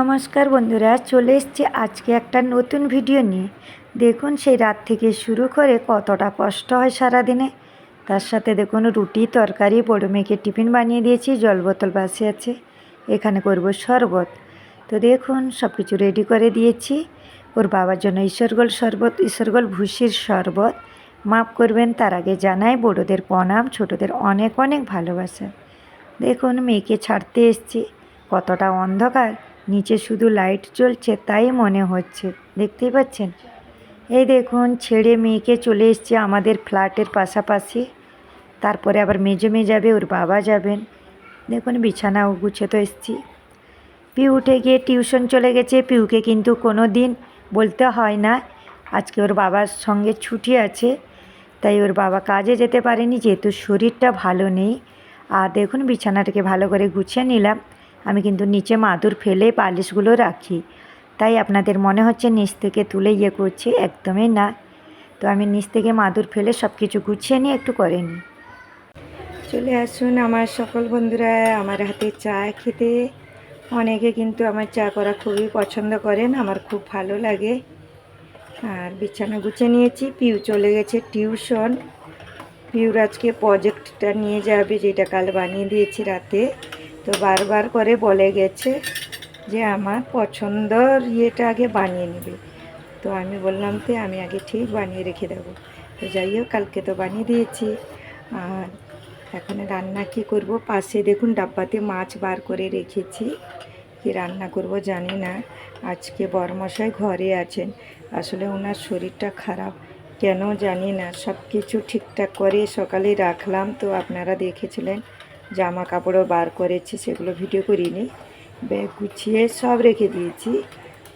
নমস্কার বন্ধুরা, চলে এসছি আজকে একটা নতুন ভিডিও নিয়ে। দেখুন, সেই রাত থেকে শুরু করে কতটা কষ্ট হয় সারাদিনে। তার সাথে দেখুন, রুটি, তরকারি, বড়ো মেয়েকে টিফিন বানিয়ে দিয়েছি, জল বোতল বাসে আছে, এখানে করব শরবত। তো দেখুন সব কিছু রেডি করে দিয়েছি। ওর বাবার জন্য ঈশ্বরগোল শরবত, ঈশ্বরগোল ভুসির শরবত। মাপ করবেন, তার আগে জানাই, বড়োদের প্রণাম, ছোটোদের অনেক অনেক ভালোবাসা। দেখুন, মেয়েকে ছাড়তে এসছি, কতটা অন্ধকার। নিচে শুধু লাইট জ্বলছে, তাই মনে হচ্ছে। দেখতেই পাচ্ছেন? এই দেখুন, ছেড়ে মেয়েকে চলে এসছে আমাদের ফ্ল্যাটের পাশাপাশি। তারপরে আবার মেজে মেয়ে যাবে, ওর বাবা যাবেন। দেখুন, বিছানাও গুছে তো এসছি। পিউ উঠে গিয়ে টিউশন চলে গেছে। পিউকে কিন্তু কোনো দিন বলতে হয় না, আজকে ওর বাবার সঙ্গে ছুটি আছে, তাই ওর বাবা কাজে যেতে পারেনি, যেহেতু শরীরটা ভালো নেই। আর দেখুন, বিছানাটাকে ভালো করে গুছিয়ে নিলাম। আমি কিন্তু নিচে মাদুর ফেলে পালিশগুলো রাখি। তাই আপনাদের মনে হচ্ছে নিচ থেকে তুলে ইয়ে করছি? একদমই না। তো আমি নিচ থেকে মাদুর ফেলে সব কিছু গুছিয়ে নিয়ে একটু করে নিই। চলে আসুন আমার সকল বন্ধুরা আমার হাতে চা খেতে। অনেকে কিন্তু আমার চা করা খুবই পছন্দ করেন, আমার খুব ভালো লাগে। আর বিছানা গুছিয়ে নিয়েছি, পিউ চলে গেছে টিউশন। পিউর আজকে প্রজেক্টটা নিয়ে যাবে, যেটা কাল বানিয়ে দিয়েছি রাতে। তো বারবার করে বলে গেছে যে আমার পছন্দর ইয়েটা আগে বানিয়ে নেবে। তো আমি বললাম, তো, আমি আগে ঠিক বানিয়ে রেখে দেবো। তো যাই হোক, কালকে তো বানিয়ে দিয়েছি। আর এখন রান্না কি করব? পাশে দেখুন ডাব্বাতে মাছ বার করে রেখেছি। কি রান্না করব জানি না। আজকে বরমশাই ঘরে আছেন। আসলে ওনার শরীরটা খারাপ। কেন জানি না। সব কিছু ঠিকঠাক করে সকালে রাখলাম। তো আপনারা দেখেছিলেন জামা কাপড়ও বার করেছি, সেগুলো ভিডিও করিনি। ব্যাগ গুছিয়ে সব রেখে দিয়েছি।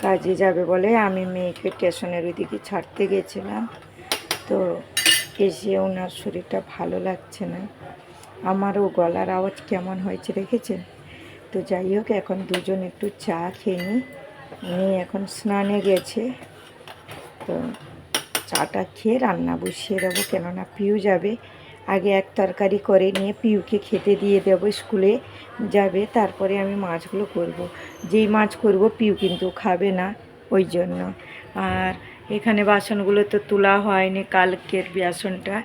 কাজে যাবে বলে আমি মেয়েকে স্টেশনের ওইদিকে ছাড়তে গেছিলাম। তো এসে ওনার শরীরটা ভালো লাগছে না। আমারও গলার আওয়াজ কেমন হয়েছে দেখেছেন? তো যাই হোক, এখন দুজন একটু চা খেয়ে নিই। উনি এখন স্নানে গেছে। তো চাটা খেয়ে রান্না বসিয়ে দেবো, কেননা পিউ যাবে। আগে এক তরকারি করে নিয়ে পিউকে খেতে দিয়ে দেব, স্কুলে যাবে, তারপরে আমি মাছগুলো করব। যেই মাছ করব, পিউ কিন্তু খাবে না, ওই জন্য। আর এখানে বাসনগুলো তো তোলা হয়নি, কালকের বাসনটা।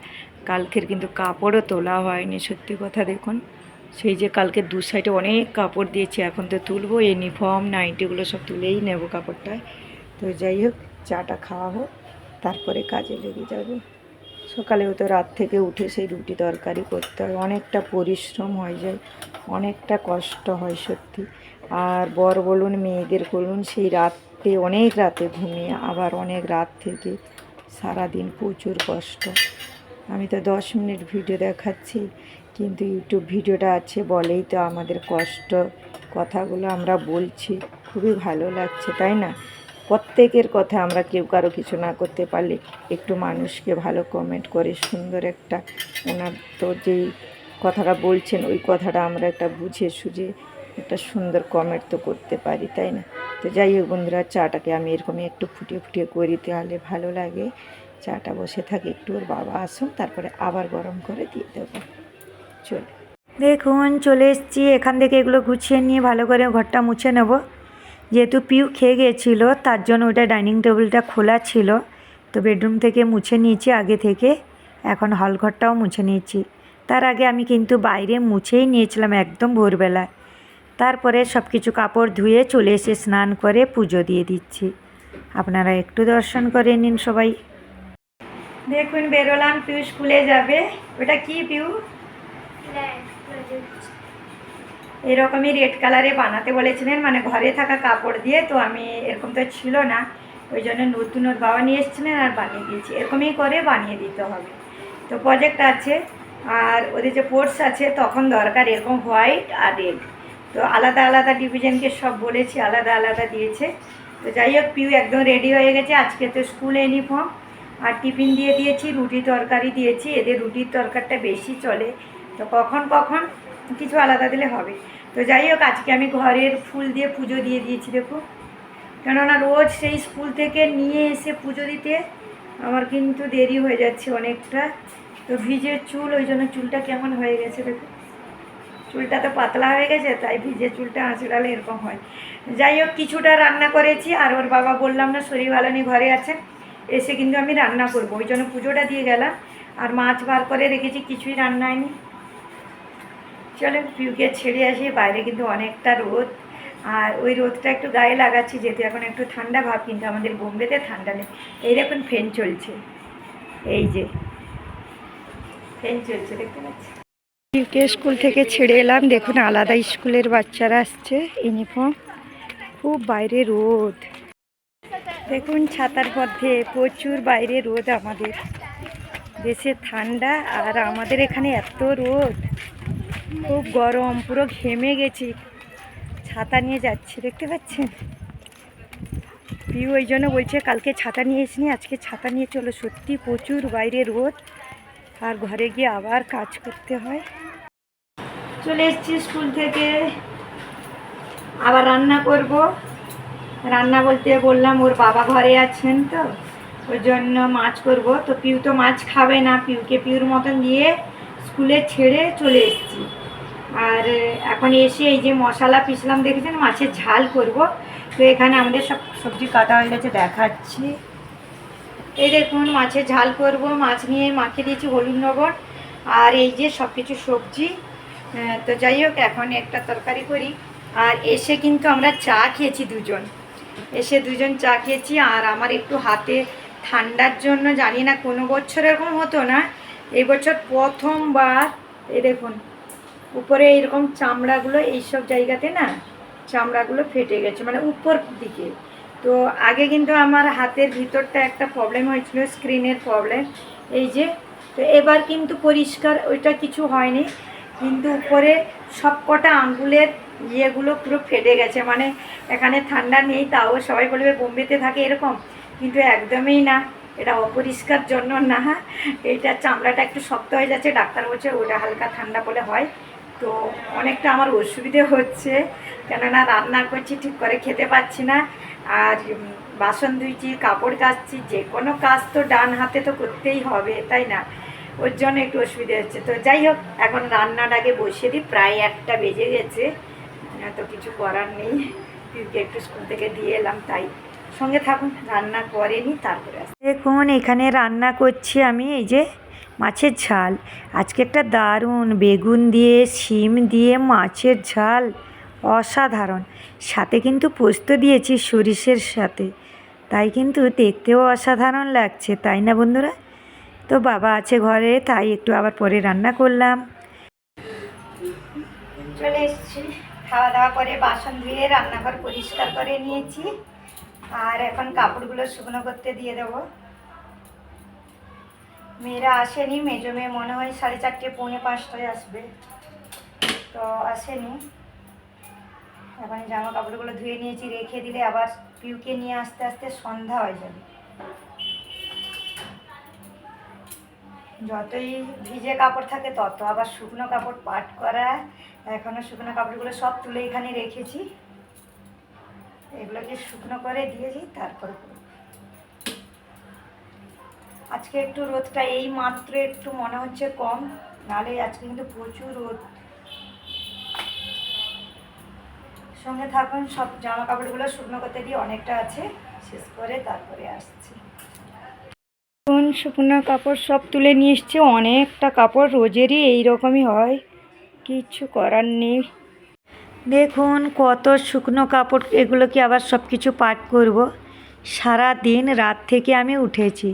কালকের কিন্তু কাপড়ও তোলা হয়নি, সত্যি কথা দেখুন। সেই যে কালকে দু সাইডে অনেক কাপড় দিয়েছি, এখন তো তুলবো ইউনিফর্ম নাইটিগুলো সব তুলেই নেব কাপড়টায়। তো যাই হোক, চাটা খাওয়া হোক, তারপরে কাজে লেগে যাবে। সকালেও তো রাত থেকে উঠে সেই রুটি তরকারি করতে হয়। অনেকটা পরিশ্রম হয়ে যায়, অনেকটা কষ্ট হয় সত্যি। আর বর বলুন, মেয়েদের বলুন, সেই রাতে, অনেক রাতে ঘুমিয়ে, আবার অনেক রাত থেকে সারাদিন প্রচুর কষ্ট। আমি তো দশ মিনিট ভিডিও দেখাচ্ছি, কিন্তু ইউটিউব ভিডিওটা আছে বলেই তো আমাদের কষ্ট কথাগুলো আমরা বলছি। খুবই ভালো লাগছে, তাই না? প্রত্যেকের কথা আমরা কেউ কারও কিছু না করতে পারলে একটু মানুষকে ভালো কমেন্ট করে সুন্দর একটা ওনার তো যেই কথাটা বলছেন, ওই কথাটা আমরা একটা বুঝে সুঝে একটা সুন্দর কমেন্ট তো করতে পারি, তাই না? তো যাই হোক বন্ধুরা, চাটাকে আমি এরকমই একটু ফুটিয়ে ফুটিয়ে করি তাহলে ভালো লাগে। চাটা বসে থাকে, একটু ওর বাবা আসুন তারপরে আবার গরম করে দিয়ে দেবো। চলে। দেখুন, চলে এসেছি। এখান থেকে এগুলো গুছিয়ে নিয়ে ভালো করে ঘরটা মুছে নেব। যেহেতু পিউ খেয়ে গিয়েছিল, তার জন্য ওটা ডাইনিং টেবিলটা খোলা ছিল। তো বেডরুম থেকে মুছে নিয়েছি আগে থেকে। এখন হল ঘরটাও মুছে নিয়েছি। তার আগে আমি কিন্তু বাইরে মুছেই নিয়েছিলাম একদম ভোরবেলা। তারপরে সব কিছু কাপড় ধুয়ে চলে এসে স্নান করে পুজো দিয়ে দিচ্ছি। আপনারা একটু দর্শন করে নিন সবাই। দেখুন, বেরোলাম, পিউ স্কুলে যাবে। ওটা কি, পিউ? এরকমই রেড কালারে বানাতে বলেছিলেন মানে ঘরে থাকা কাপড় দিয়ে, তো আমি এরকম তো ছিল না। ওই জন্য নতুন ওর বাবা নিয়ে এসেছিলেন আর বানিয়ে দিয়েছি। এরকমই করে বানিয়ে দিতে হবে। তো প্রজেক্ট আছে, আর ওদের যে পোর্টস আছে, তখন দরকার এরকম হোয়াইট আর রেড তো আলাদা আলাদা ডিভিশনকে সব বলেছি, আলাদা আলাদা দিয়েছে। তো যাই হোক, পিউ একদম রেডি হয়ে গেছে। আজকে তো স্কুল ইউনিফর্ম আর টিফিন দিয়ে দিয়েছি, রুটি তরকারি দিয়েছি। এদের রুটির তরকারটা বেশি চলে। তো কখন কখন? কিছু আলাদা দিলে হবে। তো যাই হোক, আজকে আমি ঘরের ফুল দিয়ে পুজো দিয়ে দিয়েছি, দেখো। কেননা রোজ সেই স্কুল থেকে নিয়ে এসে পুজো দিতে আমার কিন্তু দেরি হয়ে যাচ্ছে অনেকটা। তো ভিজে চুল, ওই জন্য চুলটা কেমন হয়ে গেছে, দেখো। চুলটা তো পাতলা হয়ে গেছে, তাই ভিজে চুলটা আঁচড়ালে এরকম হয়। যাই হোক, কিছুটা রান্না করেছি, আর ওর বাবা বললাম না, শরীর ভালো নেই, ঘরে আছেন এসে কিন্তু আমি রান্না করব, ওই জন্য পুজোটা দিয়ে গেলাম। আর মাছ বার করে রেখেছি, কিছুই রান্না হয়নি। চলো পিউকে ছেড়ে আসি, বাইরে কিন্তু অনেকটা রোদ। আর ওই রোদটা একটু গায়ে লাগাচ্ছি, যেহেতু এখন একটু ঠান্ডা ভাব, কিন্তু আমাদের বোম্বেতে ঠান্ডা নেই। এই দেখুন ফ্যান চলছে। এই যে, ফ্যান চলছে, দেখতে পাচ্ছি পিউকে স্কুল থেকে ছেড়ে এলাম। দেখুন আলাদা স্কুলের বাচ্চারা আসছে, ইউনিফর্ম। খুব বাইরে রোদ। দেখুন ছাতার মধ্যে প্রচুর বাইরে রোদ আমাদের। দেশে ঠান্ডা, আর আমাদের এখানে এত রোদ। খুব গরম, পুরো ঘেমে গেছি। ছাতা নিয়ে যাচ্ছি, দেখতে পাচ্ছেন? পিউ ওই জন্য বলছে, কালকে ছাতা নিয়ে এসনি আজকে ছাতা নিয়ে চলো। সত্যি প্রচুর বাইরে রোদ, আর ঘরে গিয়ে আবার কাজ করতে হয়। চলে এসেছি স্কুল থেকে। আবার রান্না করব। রান্না বলতে বললাম, ওর বাবা ঘরে আছেন তো ওই জন্য মাছ করব। তো পিউ তো মাছ খাবে না, পিউকে পিউর মতন দিয়ে স্কুলে ছেড়ে চলে এসেছি। আর এখন এসে এই যে মশলা পিসলাম, দেখেছেন? মাছের ঝাল করব। তো এখানে আমাদের সব সবজি কাটা হয়ে গেছে, দেখাচ্ছি। এই দেখুন, মাছের ঝাল করব। মাছ নিয়ে মাখিয়ে দিয়েছি হলুদ নগর আর এই যে সব কিছু সবজি তো যাই হোক, এখন একটা তরকারি করি। আর এসে কিন্তু আমরা চা খেয়েছি দুজন। এসে দুজন চা খেয়েছি আর আমার একটু হাতে ঠান্ডার জন্য জানি না, কোনো বছর এরকম হতো না। এবছর প্রথমবার, এই দেখুন। উপরে এইরকম চামড়াগুলো এইসব জায়গাতে না চামড়াগুলো ফেটে গেছে মানে উপর দিকে। তো আগে কিন্তু আমার হাতের ভিতরটা একটা প্রবলেম হয়েছিল স্ক্রিনের প্রবলেম এই যে, তো এবার কিন্তু পরিষ্কার, ওইটা কিছু হয়নি। কিন্তু উপরে সব কটা আঙ্গুলের ইয়েগুলো পুরো ফেটে গেছে মানে এখানে ঠান্ডা নেই, তাও সবাই বলবে বোম্বেতে থাকে এরকম। কিন্তু একদমই না, এটা অপরিষ্কার জন্য না এইটা চামড়াটা একটু শক্ত হয়ে যাচ্ছে, ডাক্তার বলছে ওটা হালকা ঠান্ডা বলে হয়। তো অনেকটা আমার অসুবিধে হচ্ছে। কেননা রান্না করছি, ঠিক করে খেতে পাচ্ছি না। আর বাসন ধুইছি, কাপড় কাচছি, যে কোনো কাজ তো ডান হাতে তো করতেই হবে, তাই না? ওর জন্য একটু অসুবিধে হচ্ছে। তো যাই হোক, এখন রান্নাটাকে বসিয়ে দিই, প্রায় একটা বেজে গেছে। তো কিছু করার নেই। একটু স্কুল থেকে দিয়ে এলাম, তাই। সঙ্গে থাকুন, রান্না করেনি তারপরে দেখুন, এখানে রান্না করছি আমি, এই যে মাছের ঝাল। আজকে একটা দারুণ বেগুন দিয়ে, শিম দিয়ে মাছের ঝাল। অসাধারণ। সাথে কিন্তু পোস্ত দিয়েছি সরিষের সাথে। তাই কিন্তু দেখতেও অসাধারণ লাগছে, তাই না বন্ধুরা? তো বাবা আছে ঘরে, তাই একটু আবার পরে রান্না করলাম। চলে এসেছি। খাওয়া দাওয়া করে বাসন ধুয়ে রান্নাঘর পরিষ্কার করে নিয়েছি। আর এখন কাপড়গুলো শুকনো করতে দিয়ে দেবো। মেয়েরা আসেনি, মেজো মেয়ে মনে হয় সাড়ে চারটে, পৌনে পাঁচটায় আসবে। তো আসেনি। এখন জামা কাপড়গুলো ধুয়ে নিয়েছি, রেখে দিলে আবার পিউকে নিয়ে আসতে আসতে সন্ধ্যা হয়ে যাবে। যতই ভিজে কাপড় থাকে, তত আবার শুকনো কাপড় পাট করা। এখনও শুকনো কাপড়গুলো সব তুলে এখানে রেখেছি। এগুলোকে শুকনো করে দিয়েছি, তারপরে। আজকে একটু রোদটা এই মাত্র একটু মনে হচ্ছে কম, নাহলে আজকে কিন্তু প্রচুর রোদ। সঙ্গে থাকুন, সব জামা কাপড়গুলো শুকনো করতে দিয়ে অনেকটা আছে, শেষ করে তারপরে আসছি। শুকনো কাপড় সব তুলে নিয়ে এসছে, অনেকটা কাপড় রোজেরই এই রকমই হয় কিচ্ছু করার নেই। দেখুন, কত শুকনো কাপড় এগুলোকে আবার সব কিছু পাট করব? সারা দিন রাত থেকে আমি উঠেছি।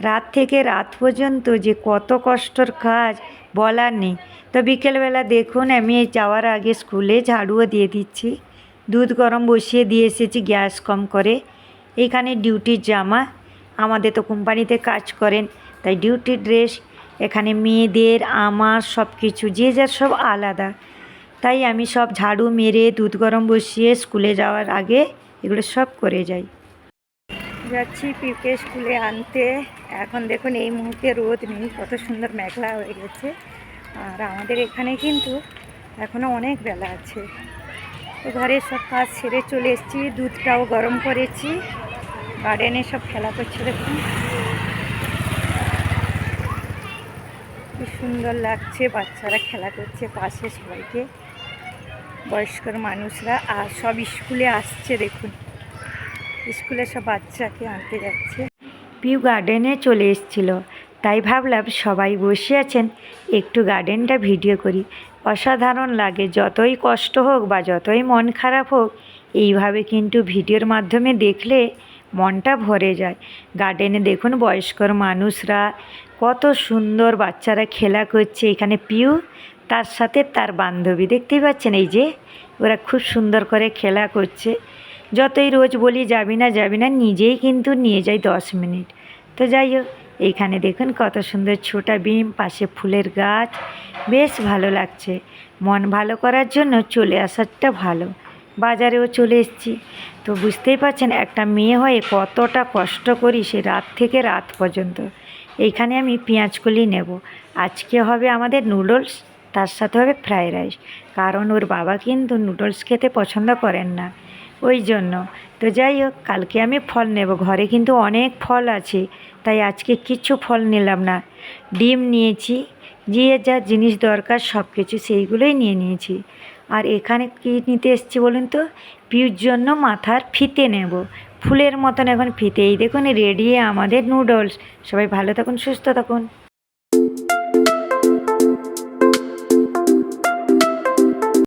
রাত থেকে রাত পর্যন্ত যে কত কষ্টর কাজ বলার নেই। তো বিকেলবেলা দেখুন, আমি এই যাওয়ার আগে স্কুলে ঝাড়ুও দিয়ে দিচ্ছি। দুধ গরম বসিয়ে দিয়ে এসেছি গ্যাস কম করে। এখানে ডিউটির জামা। আমাদের তো কোম্পানিতে কাজ করেন, তাই ডিউটির ড্রেস, এখানে মেয়েদের আমার সব কিছু যে যার সব আলাদা। তাই আমি সব ঝাড়ু মেরে, দুধ গরম বসিয়ে স্কুলে যাওয়ার আগে এগুলো সব করে যাই। যাচ্ছি পিকে স্কুলে আনতে। এখন দেখুন এই মুহূর্তে রোদ নেই, কত সুন্দর মেঘলা হয়ে গেছে। আর আমাদের এখানে কিন্তু এখনও অনেক বেলা আছে। তো ঘরের সব কাজ সেরে চলে এসেছি, দুধটাও গরম করেছি। গার্ডেনে সব খেলা করছে দেখুন। কি সুন্দর লাগছে, বাচ্চারা খেলা করছে পাশে সবাইকে। বয়স্কর মানুষরা আর সব স্কুলে আসছে দেখুন। স্কুলে সব বাচ্চাকে আনতে যাচ্ছে। পিউ গার্ডেনে চলে এসেছিল। তাই ভাবলাম সবাই বসে আছেন, একটু গার্ডেনটা ভিডিও করি। অসাধারণ লাগে, যতই কষ্ট হোক বা যতই মন খারাপ হোক, এইভাবে কিন্তু ভিডিওর মাধ্যমে দেখলে মনটা ভরে যায়। গার্ডেনে দেখুন বয়স্কর মানুষরা, কত সুন্দর বাচ্চারা খেলা করছে এখানে পিউ। তার সাথে তার বান্ধবী, দেখতেই পাচ্ছেন এই যে, ওরা খুব সুন্দর করে খেলা করছে। যতই রোজ বলি যাবি না যাবি না, নিজেই কিন্তু নিয়ে যাই দশ মিনিট। তো যাই হোক, এইখানে দেখুন কত সুন্দর ছোটা বিম পাশে ফুলের গাছ। বেশ ভালো লাগছে। মন ভালো করার জন্য চলে আসারটা ভালো। বাজারেও চলে এসেছি। তো বুঝতেই পারছেন, একটা মেয়ে হয়ে কতটা কষ্ট করি সে রাত থেকে রাত পর্যন্ত। এইখানে আমি পেঁয়াজকলি নেব। আজকে হবে আমাদের নুডলস, তার সাথে হবে ফ্রাইড রাইস। কারণ ওর বাবা কিন্তু নুডলস খেতে পছন্দ করেন না। ওই জন্য। তো যাই হোক, কালকে আমি ফল নেব। ঘরে কিন্তু অনেক ফল আছে, তাই আজকে কিচ্ছু ফল নিলাম না। ডিম নিয়েছি যে যা জিনিস দরকার সব কিছু সেইগুলোই নিয়ে নিয়েছি। আর এখানে কী নিতে এসেছি বলুন তো? পিউর জন্য মাথার ফিতে নেব। ফুলের মতন এখন ফিতে এই দেখুন, রেডি আমাদের নুডলস। সবাই ভালো থাকুন, সুস্থ থাকুন।